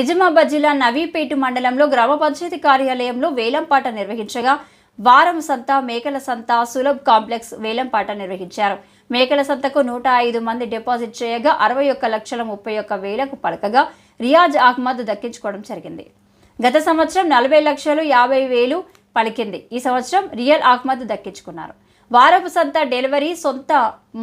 నిజామాబాద్ జిల్లా నవీపేట మండలంలో గ్రామ పంచాయతీ కార్యాలయంలో వేలంపాట నిర్వహించగా వారం సంత మేకల సంత సులభ్ కాంప్లెక్స్ వేలంపాట నిర్వహించారు. మేకల సంతకు నూట ఐదు మంది డిపాజిట్ చేయగా అరవై ఒక్క లక్షల ముప్పై ఒక్క వేలకు పలకగా రియాజ్ అహ్మద్ దక్కించుకోవడం జరిగింది. గత సంవత్సరం నలభై లక్షలు యాభై వేలు పలికింది. ఈ సంవత్సరం రియల్ అహ్మద్ దక్కించుకున్నారు. వారపు సంత డెలివరీ సొంత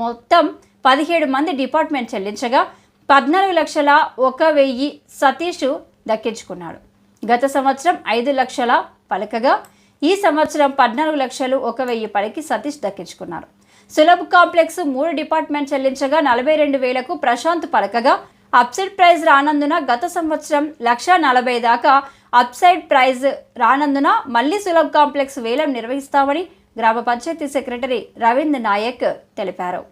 మొత్తం పదిహేడు మంది డిపార్ట్మెంట్ చెల్లించగా పద్నాలుగు లక్షల ఒక వెయ్యి సతీష్ దక్కించుకున్నాడు. గత సంవత్సరం ఐదు లక్షల పలకగా ఈ సంవత్సరం పద్నాలుగు లక్షలు ఒక వెయ్యి పలికి సతీష్ దక్కించుకున్నారు. సులభ్ కాంప్లెక్స్ మూడు డిపార్ట్మెంట్ చెల్లించగా నలభై రెండు వేలకు ప్రశాంత్ పలకగా అప్సైడ్ ప్రైజ్ రానందున గత సంవత్సరం లక్ష నలభై దాకా అప్సైడ్ ప్రైజ్ రానందున మళ్ళీ సులభ్ కాంప్లెక్స్ వేలం నిర్వహిస్తామని గ్రామ పంచాయతీ సెక్రటరీ రవీంద్ర నాయక్ తెలిపారు.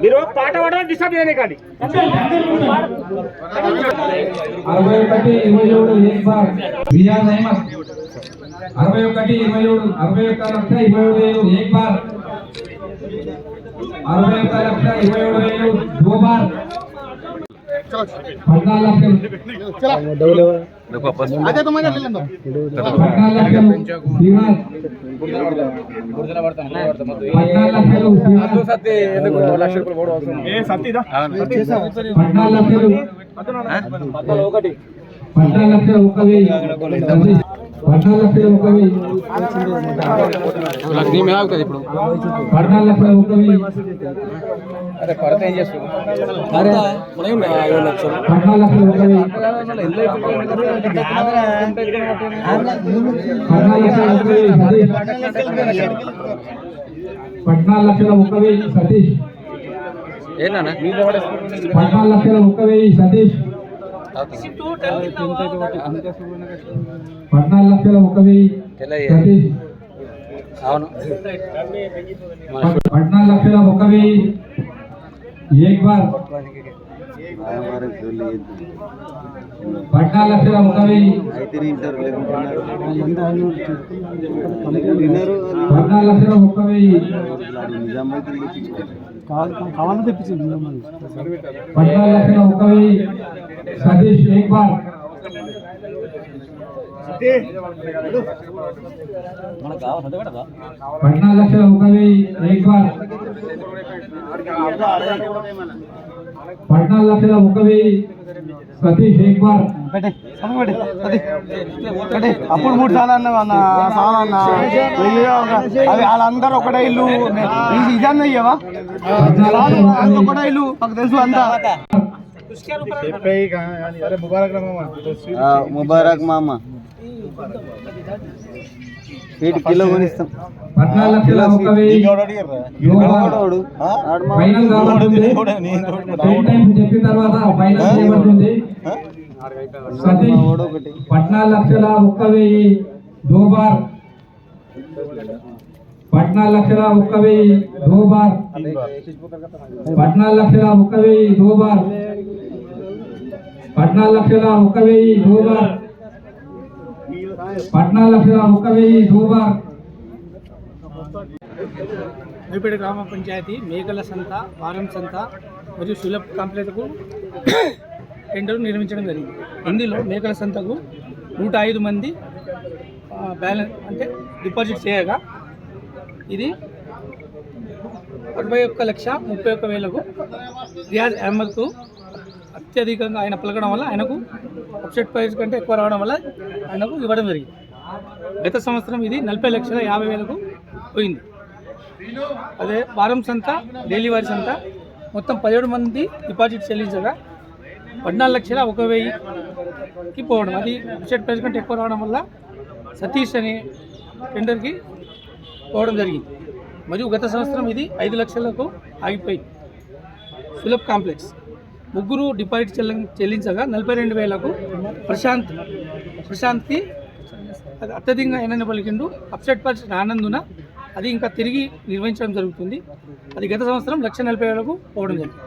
మీరు పాట పాడడం డిస్టర్బ్ చేయనే కానీ అరవై ఒకటి ఇరవై ఏడు అహ్మద్ అరవై ఒకటి ఇరవై ఏడు అరవై ఒక్క లక్ష ఇరవై ఏడు వేలు ఏక్ బార్ అరవై ఒక్క లక్ష ఇరవై ఏడు వేలు దో బార్ పద్నాలుగు లక్షలు లక్షలు శ్రీనివాస్ పద్నాలుగు లక్షలు పద్నాలుగు లక్షలు పద్నాలుగు లక్షలు ఒక వెయ్యి పద్నాలుగు లక్షలు ఒక వెయ్యి పద్నాలుగు లక్షలు ఒక వెయ్యి పద్నాలుగు లక్షలు ఒక వెయ్యి పద్నాలుగు లక్షలు ఒక వెయ్యి సతీష్. పద్నాలుగు లక్షలు ఒక వెయ్యి సతీష్. పద్నాలుగు లక్షల ఒక వెయ్యి సతీష్ అవును పద్నాలుగు లక్షల ఒక వెయ్యి ఏక్ బార్ పద్నాలుగు లక్షల ఒక వెయ్యి పద్నాలుగు లక్షల కావాలని తెప్పించింది పద్నాలుగు లక్షల ఒక వెయ్యి సతీష్ ఏక్ పద్నాలుగు లక్షల ఒక వెయ్యి ఏక్ పద్నాలుగు లక్షల ఒక వెయ్యి సతీష్ ఏక్ బార్. అప్పుడు మూడు సార్లు అన్న అన్న. సార్లు అన్న అవి వాళ్ళందరూ ఒకటే ఇల్లు. ఇది ఇదన్న ఇయ్యవా? ఒకటే ఇల్లు మాకు తెలుసు అంతా. ముబారక్ మామ. వీటి కిలో కొనిస్తాం. చెప్పిన తర్వాత పద్నాలుగు లక్షల ఒక్క వెయ్యి దో బార్ పద్నాలుగు లక్షల ఒక్క వెయ్యి దో బార్ పద్నాలుగు లక్షల ఒక్క వెయ్యి దో బార్ పద్నాలుగు లక్షల ఒక్క వెయ్యి దో బార్ పద్నాలుగు లక్షల వెయ్యి దో గ్రామ పంచాయతీ మేకల సంత వారం సంత మరియు సులభ్ కంప్లీట్కు టెండర్ నిర్మించడం జరిగింది. ఇందులో మేకల సంతకు నూట ఐదు మంది బ్యాలెన్స్ అంటే డిపాజిట్ చేయగా ఇది అరవై ఒక్క లక్ష ముప్పై ఒక్క వేలకు రియాజ్ అహ్మద్కు అత్యధికంగా ఆయన పలకడం వల్ల ఆయనకు అప్సెట్ ప్రైస్ కంటే ఎక్కువ రావడం వల్ల ఆయనకు ఇవ్వడం జరిగింది. గత సంవత్సరం ఇది నలభై లక్షల యాభై వేలకు పోయింది. అదే వారం సంత డైలీ వారి సంత మొత్తం పదిహేడు మంది డిపాజిట్ చెల్లించగా పద్నాలుగు లక్షల ఒక వెయ్యికి పోవడం. అది అప్సెట్ ప్రైస్ కంటే ఎక్కువ రావడం వల్ల సతీష్ అనే టెండర్కి పోవడం జరిగింది. మరియు గత సంవత్సరం ఇది ఐదు లక్షలకు ఆగిపోయింది. సులభ్ కాంప్లెక్స్. ముగ్గురు డిపాజిట్ చెల్లి చెల్లించగా నలభై రెండు వేలకు ప్రశాంత్ ప్రశాంత్కి అది అత్యధికంగా ఏనైనా పలికిండు. అప్సెట్ పరిచిన ఆనందున అది ఇంకా తిరిగి నిర్వహించడం జరుగుతుంది. అది గత సంవత్సరం లక్ష నలభై వేలకు పోవడం జరిగింది.